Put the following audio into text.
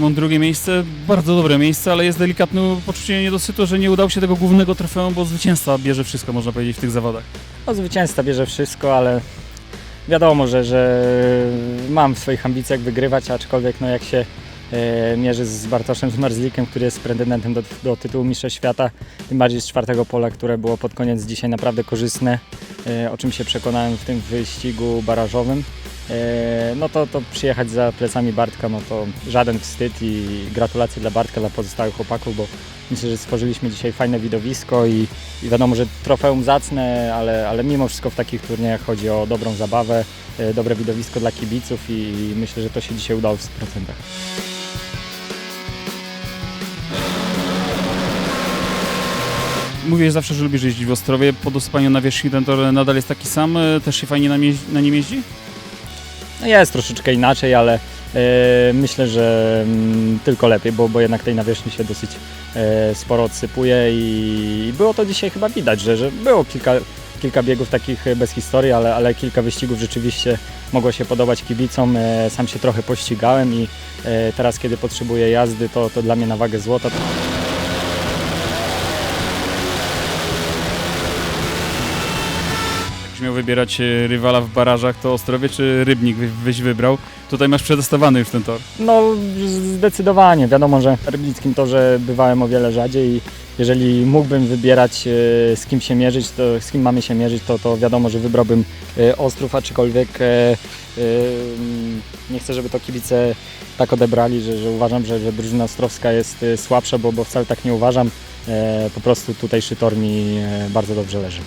Szymon drugie miejsce, bardzo dobre miejsce, ale jest delikatne poczucie niedosytu, że nie udało się tego głównego trofeum, bo zwycięzca bierze wszystko, można powiedzieć, w tych zawodach. No, zwycięzca bierze wszystko, ale wiadomo, że, że mam w swoich ambicjach wygrywać, aczkolwiek no, jak się e, mierzy z Bartoszem Zmarzlikiem, który jest pretendentem do, do tytułu Mistrza Świata, tym bardziej z czwartego pola, które było pod koniec dzisiaj naprawdę korzystne, e, o czym się przekonałem w tym wyścigu barażowym. E, no to, to przyjechać za plecami Bartka, no to żaden wstyd i gratulacje dla Bartka, dla pozostałych chłopaków, bo myślę, że stworzyliśmy dzisiaj fajne widowisko i, i wiadomo, że trofeum zacne, ale, ale mimo wszystko w takich turniejach chodzi o dobrą zabawę, e, dobre widowisko dla kibiców i, i myślę, że to się dzisiaj udało w 100%. Mówiłeś zawsze, że lubisz jeździć w Ostrowie, po dosypaniu nawierzchni ten tor nadal jest taki sam, e, też się fajnie na, na nim jeździ? No jest troszeczkę inaczej, ale e, myślę, że mm, tylko lepiej, bo, bo jednak tej nawierzchni się dosyć e, sporo odsypuje i, było to dzisiaj chyba widać, że, że było kilka, kilka biegów takich e, bez historii, ale, ale kilka wyścigów rzeczywiście mogło się podobać kibicom. Sam się trochę pościgałem i teraz kiedy potrzebuję jazdy, to, to dla mnie na wagę złota. Miał wybierać e, rywala w barażach, to Ostrowie czy Rybnik byś wybrał? Tutaj masz przetestowany już ten tor. No zdecydowanie. Wiadomo, że w rybnickim torze bywałem o wiele rzadziej i jeżeli mógłbym wybierać e, z kim się mierzyć, to z kim mamy się mierzyć, to, to wiadomo, że wybrałbym e, Ostrów, aczkolwiek nie chcę, żeby to kibice tak odebrali, że, że uważam, że, że drużyna ostrowska jest słabsza, bo, bo wcale tak nie uważam. Po prostu tutejszy tor mi bardzo dobrze leży.